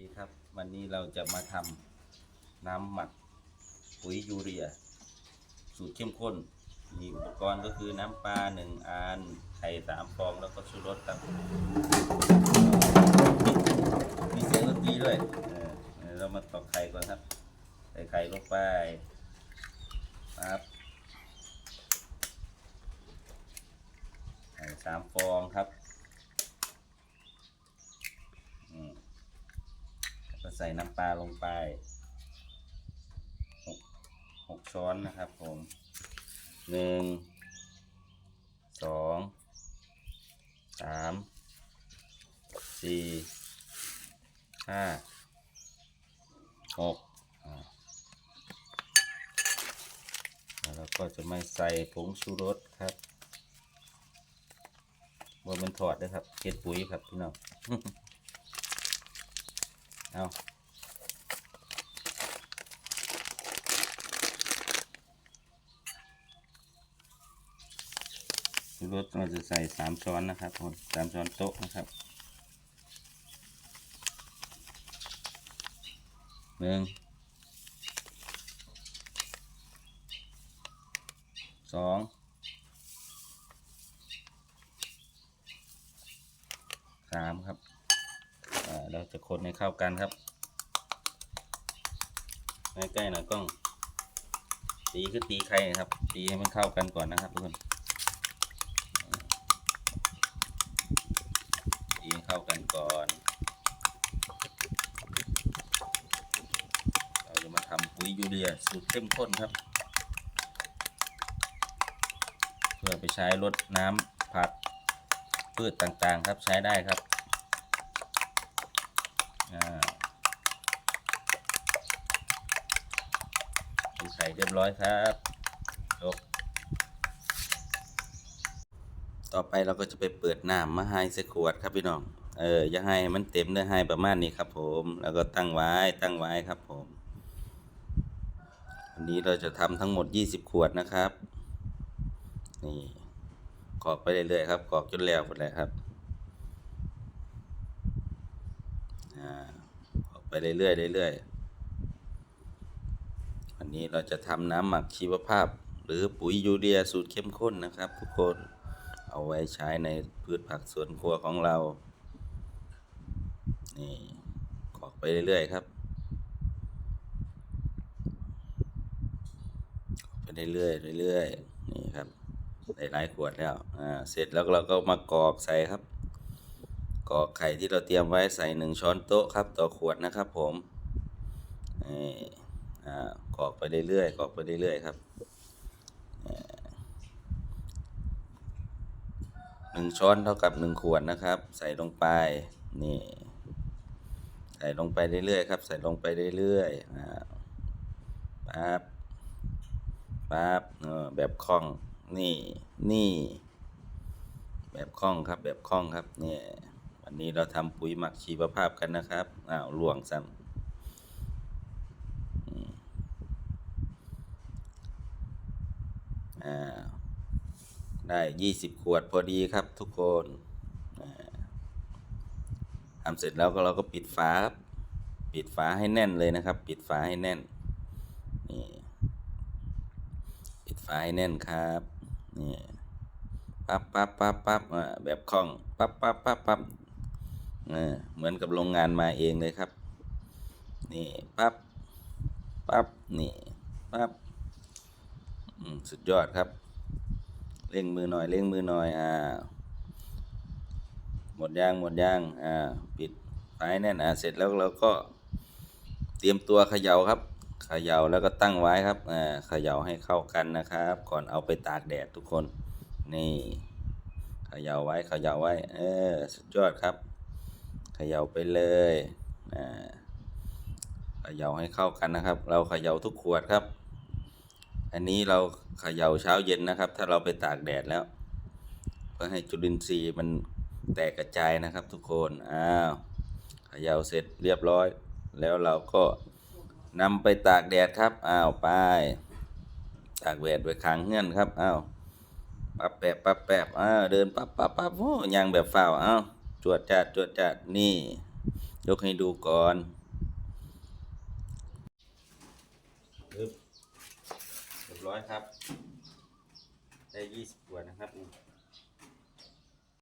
ดีครับวันนี้เราจะมาทำน้ำหมักปุ๋ยยูเรีย สูตรเข้มข้น มีอุปกรณ์ก็คือน้ำปลาหนึ่งอันไข่สามฟองแล้วก็ชูรสครับมีเสียงดนตรีด้วยเเดี๋ยวเรามาตอกไข่ก่อนครับ ใส่ไข่ลงไปครับไข่สามฟองครับอืม ก็ใส่น้ำปลาลงไปหกหกช้อนนะครับผมหนึ่งสองสามสี่ห้าหกแล้วเราก็จะไม่ใส่ผงชูรสครับว่ามันถอดด้ครับเก็ดปุ๋ยครับพี่น้อง เอา ชูรสเราจะใส่สามช้อนนะครับสามช้อนโต๊ะนะครับหนึ่งสองสามครับเราจะคนให้เข้ากันครับใกล้ๆหน่อยกล้องตีคือตีไข่ครับ ตีให้มันเข้ากันก่อนนะครับทุกคนตีให้ เข้ากันก่อน เราจะมาทำปุ๋ยยูเรียสูตรเข้มข้นครับ เพื่อไปใช้ลดน้ำผักพืชต่างๆครับใช้ได้ครับอ่ใส่เรียบร้อยครับจบต่อไปเราก็จะไปเปิดน้ำมาให้ใส่ขวดครับพี่น้อง เอออย่าให้มันเต็มเนื้ให้ประมาณนี้ครับ ผม แล้วก็ตั้งไว้ตั้งไว้ครับ ผมวันนี้เราจะทำทั้งหมด 20 ขวดนะครับ นี่กรอกไปเรื่อยๆครับกรอกจนแล้วหมดเลยครับอ่าออกไปเรื่อยๆเรื่อยๆวันนี้เราจะทำน้ำหมักชีวภาพ หรือปุ๋ยยูเรียสูตรเข้มข้นนะครับ ทุกคนเอาไว้ใช้ในพืชผักสวนครัวของเรา นี่กรอกไปเรื่อยๆครับกรอกไปเรื่อยๆเรื่อยๆนี่ครับได้หลายขวดแล้วอ่าเสร็จแล้วเราก็มากรอกใส่ครับกรอกไข่ที่เราเตรียมไว้ใส่หนึ่งช้อนโต๊ะครับ ต่อขวดนะครับ ผมนี่อ่ากรอกไปเรื่อยๆกรอกไปเรื่อยๆครับหนึ่งช้อนเท่ากับหนึ่งขวดนะครับ ใส่ลงไปนี่ ส่ลงไปเรื่อยๆครับ ใส่ลงไปเรื่อยๆอ่าปั๊บปั๊บแบบคล่อง นี่นี่ แบบคล่องครับ แบบคล่องครับ เนี่ย วันนี้เราทำปุ๋ยหมักชีวภาพกันนะครับ อ้าวหลวงซ้ำได้ยี่สิบขวดพอดีครับทุกคน ทำเสร็จแล้วก็เราก็ปิดฝาครับปิดฝาให้แน่นเลยนะครับ ปิดฝาให้แน่นนี่ปิดฝาให้แน่นครับนี่ปั๊บปั๊บปั๊บปั๊บอ่าแบบคล่องปั๊บปั๊บปั๊บปั๊บอ่าเหมือนกับโรงงานมาเองเลยครับ นี่ปั๊บปั๊บนี่ปั๊บอืมสุดยอดครับเร่งมือหน่อยเร่งมือหน่อยอ่า มดยางหมดยางอ่าปิดไฟแน่นอ่าเสร็จแล้วเราก็เตรียมตัวเขย่าครับเขย่าแล้วก็ตั้งไว้ครับอ่าเขย่าให้เข้ากันนะครับ ก่อนเอาไปตากแดดทุกคนนี่เขย่าไว้เขย่าไว้เออสุดยอดครับเขย่าไปเลยอ่าเขย่าให้เข้ากันนะครับ เราเขย่าทุกขวดครับอันนี้เราเขย่าเช้าเย็นนะครับ ถ้าเราไปตากแดดแล้ว เพื่อให้จุลินทรีย์มัน แตกกระจายนะครับทุกคน อ้าวเขย่าเสร็จเรียบร้อย แล้วเราก็นำไปตากแดดครับ อ้าวไป ตากแดดไว้ค้างเงื่อนครับ อ้าวปั๊บแปบปั๊บแปบอ้าวเดินปั๊บปั๊บปั๊บโอ้ยังแบบฝ้าวอ้าวจวดจัดจวดจัดนี่ ยกให้ดูก่อนเรียบร้อยครับ ได้ยี่สิบขวดนะครับ